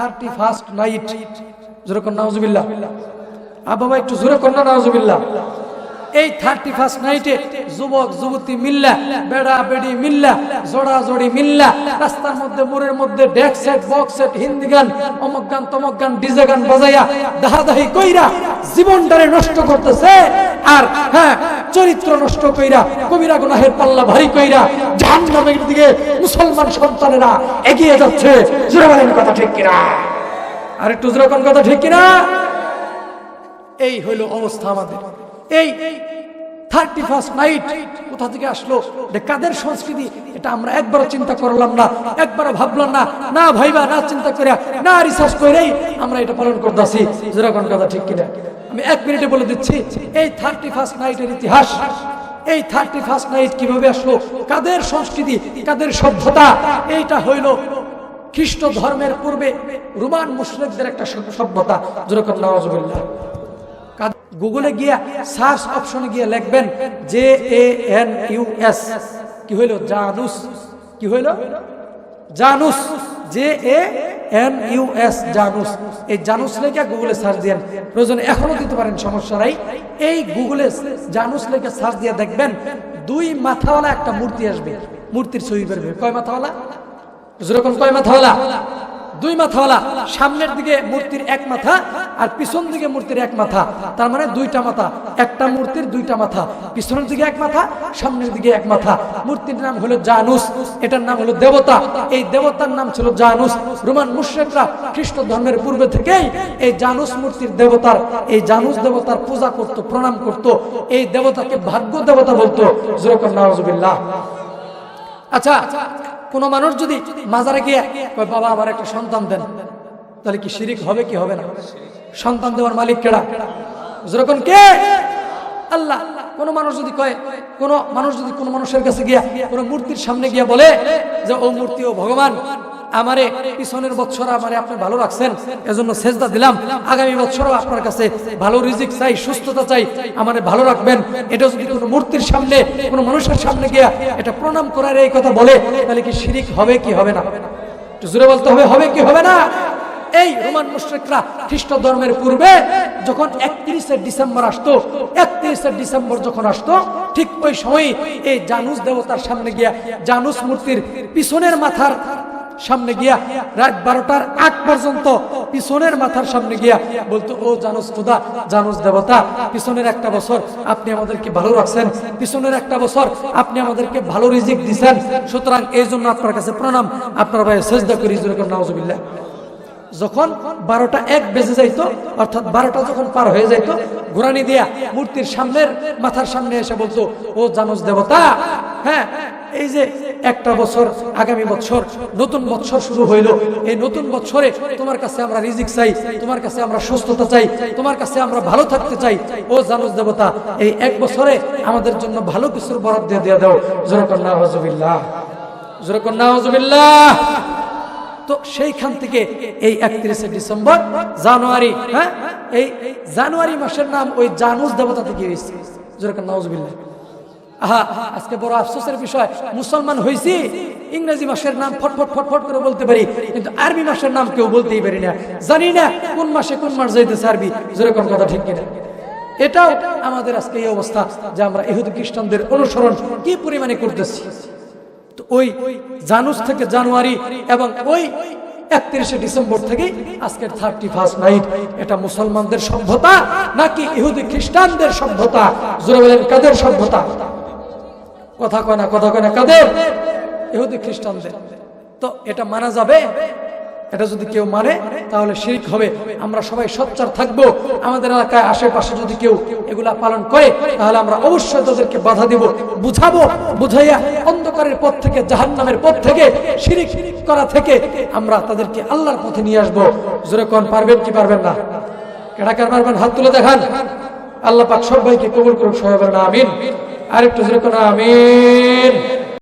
Thirty first night জোরে কন্যা নজবিল্লা আ একটু জোরে এই থার্টি ফার্স্ট নাইটে যুবক, যুবতী মিল্লা, বেড়া, বেড়ি মিল্লা, জোড়া, জোড়ি মিল্লা, রাস্তার মধ্যে, মোড়ের মধ্যে deck set box set Hindi গান, অমক গান, তমক গান, ডিজে গান বাজাইয়া দাহাদাহি কইরা জীবনটারে নষ্ট করতেছে। আর হ্যাঁ চরিত্র নষ্ট কইরা, কবিরা গুনাহের পাল্লা ভারী কইরা, জাহান্নামের দিকে মুসলমান সন্তানেরা এগিয়ে যাচ্ছে। জোরে বলেন কথা ঠিক কিনা? আর একটু জোরে কোন কথা ঠিক কিনা? এই হইল অবস্থা আমাদের। এই থার্টি ফার্স্ট নাইট কোথা থেকে আসলো? এটা কাদের সংস্কৃতি? এটা আমরা একবারও চিন্তা করলাম না, একবারও ভাবলাম না না ভাইবা, না চিন্তা করে না রিসার্চ করেই আমরা এটা পালন করতেছি। যেরকম কথা ঠিক কিনা? আমি এক মিনিটে বলে দিচ্ছি, এই থার্টি ফার্স্ট নাইটের ইতিহাস, এই থার্টি ফার্স্ট নাইট কীভাবে আসলো, কাদের সংস্কৃতি, কাদের সভ্যতা, এইটা হইল খ্রিস্ট ধর্মের পূর্বে রোমান মুসলিমদের একটা সভ্যতা। যেরকম নওয়াজ গুগলে গিয়া সার্চ অপশনে গিয়ে লিখবেন J A N U S. কি হইল? জানুস। কি হইল? Janus. J A N U S Janus. এই জানুস লেখা গুগলে সার্চ দেন প্রয়োজন এখনও দিতে পারেন, সমস্যা নাই। এই গুগলে জানুস লেখা সার্চ দিয়ে দেখবেন দুই মাথাওয়ালা একটা মূর্তি আসবে। মূর্তির বেরবে কয় মাথাওয়ালা? যেরকম কয় মাথাওয়ালা? দুই মাথাওয়ালা, সামনের দিকে মূর্তির এক মাথা আর পিছন দিকে মূর্তির এক মাথা। তার মানে দুইটা মাথা, একটা মূর্তির দুইটা মাথা। পিছনের দিকে এক মাথা, সামনের দিকে এক মাথা। মূর্তির নাম হলো জানুস, এটার নাম হলো দেবতা। এই দেবতার নাম ছিল জানুস। রোমান মুশ্রেকরা খ্রিস্ট ধর্মের পূর্বে থেকেই এই জানুস মূর্তির দেবতার, এই জানুস দেবতার পূজা করত, প্রণাম করত। এই দেবতাকে ভাগ্য দেবতা বলতো। যেরকম নওয়াজুবিল্লাহ আচ্ছা কোন মানুষ যদি মাজারে গিয়ে বাবা, আমার একটা সন্তান দেন। তাহলে কি শিরিক হবে কি হবে না? সন্তান দেওয়ার মালিক কেডা? যেরকম কে? আল্লাহ। কোন মানুষ যদি কয়, কোন মানুষ যদি কোন মানুষের কাছে গিয়া কোন মূর্তির সামনে গিয়া বলে যে, ও মূর্তি, ও ভগবান আমারে পিছনের বছর আমারে আপনি ভালো রাখছেন, এজন্য সেজদা দিলাম। আগামী বছরও আপনার কাছে ভালো রিজিক চাই, সুস্থতা চাই, আমারে ভালো রাখবেন। এটা যদি কোনো মূর্তির সামনে, কোনো মানুষের সামনে গিয়া এটা প্রণাম করার এই কথা বলে, তাহলে কি শিরিক হবে কি হবে না? একটু জোরে বলতে হবে হবে কি হবে না? এই রোমান মুশ্রিকরা খ্রিস্ট ধর্মের পূর্বে যখন একত্রিশে ডিসেম্বর আসতো, একত্রিশে ডিসেম্বর যখন আসতো, ঠিক ওই সময় এই জানুস দেবতার সামনে গিয়া জানুস মূর্তির পিছনের মাথার সামনে গিয়া রাত বারোটার আগ পর্যন্ত পিছনের মাথার সামনে গিয়া বলতো, ও জানুস খুদা, জানুস দেবতা, পিছনের একটা বছর আপনি আমাদেরকে ভালো রাখছেন, পিছনের একটা বছর আপনি আমাদেরকে ভালো রিজিক দিচ্ছেন সুতরাং এই জন্য আপনার কাছে প্রণাম, আপনার ভাই সেজদা করি যেরকম যখন বারোটা এক বেজে যাইতো, অর্থাৎ বারোটা যখন পার হয়ে যাইতো, ঘোরানি দিয়া মূর্তির সামনের মাথার সামনে এসে বলতো, ও জানুস দেবতা হ্যাঁ এই যে একটা বছর, আগামী বছর, নতুন বছর শুরু হইল। এই নতুন বছরে তোমার কাছে আমরা রিজিক চাই, তোমার কাছে আমরা সুস্থতা চাই, তোমার কাছে আমরা ভালো থাকতে চাই। ও জানুস দেবতা, এই এক বছরে আমাদের জন্য ভালো কিছুর বরাদ দিয়ে দাও। জোরকন্যা হজবিল্লাহ জোরকন্যা হজবিল্লাহ তো সেইখান থেকে এই একত্রিশে ডিসেম্বর, জানুয়ারি হ্যাঁ? এই জানুয়ারি মাসের নাম ওই জানুস দেবতা থেকে হয়েছে যেরকম নওয়াজবিল্লাহ আহা, আজকে বড় আফসোসের বিষয়, মুসলমান হয়েছি ইংরেজি মাসের নাম ফটফট ফটফট করে বলতে পারি, কিন্তু আরবি মাসের নাম কেউ বলতেই পারি না। জানি না কোন মাসে কোন মাস যাইতেছে আরবি যেরকম কথা ঠিক কিনা। এটাও আমাদের আজকে এই অবস্থা যে আমরা ইহুদি খ্রিস্টানদের অনুসরণ কি পরিমাণে করতেছি। তো ওই জানুস থেকে জানুয়ারি এবং ওই একত্রিশে ডিসেম্বর থেকে আজকের থার্টি ফার্স্ট নাইট এটা মুসলমানদের সভ্যতা নাকি ইহুদি খ্রিস্টানদের সভ্যতা? জোরে বলেন, কাদের সভ্যতা? কথা কয় না, কথা কয় না, কাদের? ইহুদি খ্রিস্টানদের। তো এটা মানা যাবে? এটা যদি কেউ মানে তাহলে শিরিক হবে। আমরা সবাই সোচ্চার থাকব। আমাদের এলাকায় আশেপাশে যদি কেউ এগুলা পালন করে, তাহলে আমরা অবশ্যই তাদেরকে বাধা দিব, বুঝাবো, বুঝাইয়া অন্ধকারের পথ থেকে জাহান নামের পথ থেকে, শিরিক করা থেকে আমরা তাদেরকে আল্লাহর পথে নিয়ে আসব। জোরে কোন, পারবেন কি পারবেন না? কেডাকার পারবেন হাত তুলে দেখান। আল্লাহ পাক সবাইকে কবুল সবাই বলেন, আমিন। আরেকটু জোরে কোন আমিন।